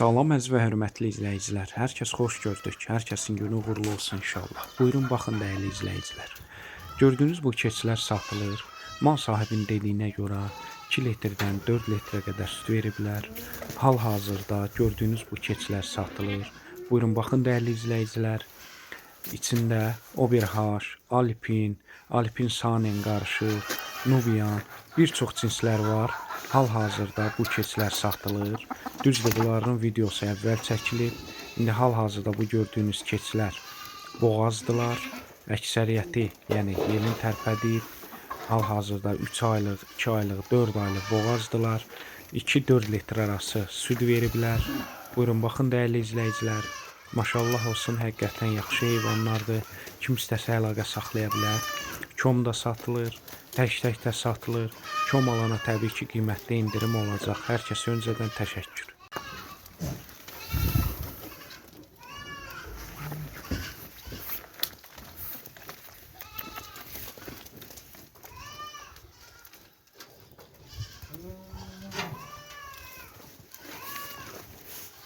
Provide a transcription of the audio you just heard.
Salam əziz və hörmətli izləyicilər. Hər kəs xoş gördük. Hər kəsin günü uğurlu olsun inşallah. Buyurun baxın dəyərli izləyicilər. Gördüyünüz bu keçilər satılır. Mal sahibinin dediyinə görə 2 litrdən 4 litrə qədər süt veriblər. Hal-hazırda gördüyünüz bu keçilər satılır. Buyurun baxın dəyərli izləyicilər. İçində Oberhaş, Alpin, Alpin Sanen qarışıq, Nubian, bir çox cinslər var. Hal-hazırda bu keçilər satılır. Düzdür, bunların videosu əvvəl çəkilib. İndi hal-hazırda bu gördüyünüz keçilər boğazdılar. Əksəriyyəti, yəni yelin tərpədib. Hal-hazırda 3 aylıq, 2 aylıq, 4 aylıq boğazdılar. 2-4 litr arası süd veriblər. Buyurun baxın dəyərli izləyicilər. Maşallah olsun, həqiqətən yaxşı heyvanlardır. Kim istəsə əlaqə saxlaya bilər. Kom da satılır, tək-tək də satılır. Kom alana təbii ki, qiymətli indirim olacaq. Hər kəsə öncədən təşəkkür.